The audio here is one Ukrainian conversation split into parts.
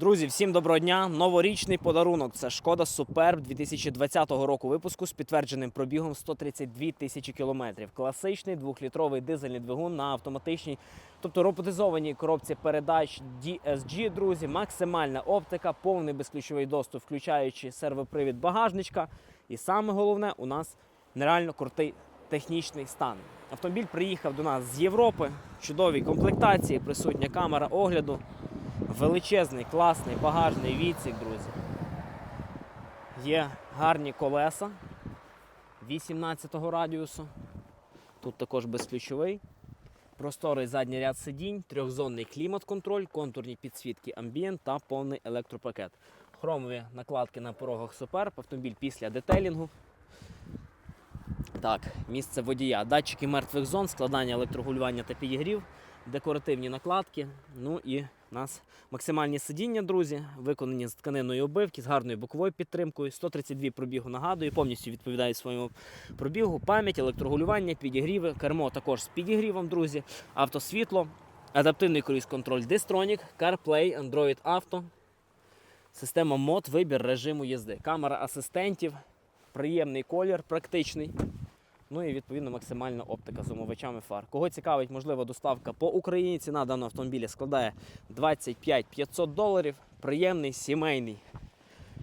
Друзі, всім доброго дня! Новорічний подарунок. Це шкода Superb 2020 року випуску з підтвердженим пробігом 132 тисячі кілометрів. Класичний двохлітровий дизельний двигун на автоматичній, тобто роботизованій коробці передач DSG, друзі. Максимальна оптика, повний безключовий доступ, включаючи сервопривід багажничка. І саме головне, у нас нереально крутий технічний стан. Автомобіль приїхав до нас з Європи, чудовій комплектації, присутня камера огляду. Величезний, класний багажний відсік, друзі. Є гарні колеса 18-го радіусу. Тут також безключовий. Просторий задній ряд сидінь, трьохзонний клімат-контроль, контурні підсвітки амбієнт та повний електропакет. Хромові накладки на порогах Superb, автомобіль після детелінгу. Так, місце водія, датчики мертвих зон, складання електрогулювання та підігрів, декоративні накладки. Ну і у нас максимальні сидіння, друзі, виконані з тканиної обивки, з гарною боковою підтримкою. 132 пробігу нагадую, повністю відповідає своєму пробігу. Пам'ять, електрогулювання, підігріви, кермо також з підігрівом, друзі, автосвітло, адаптивний круїз-контроль Distronic, CarPlay, Android Auto, система мод, вибір режиму їзди, камера асистентів, приємний колір, практичний. Ну і відповідно максимальна оптика з омивачами фар. Кого цікавить, можливо, доставка по Україні. Ціна даного автомобіля складає 25 500 доларів. Приємний сімейний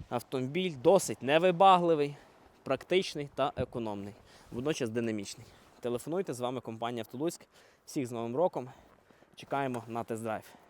автомобіль, досить невибагливий, практичний та економний, водночас динамічний. Телефонуйте з вами компанія Автолуцьк. Всіх з Новим роком. Чекаємо на тест-драйв.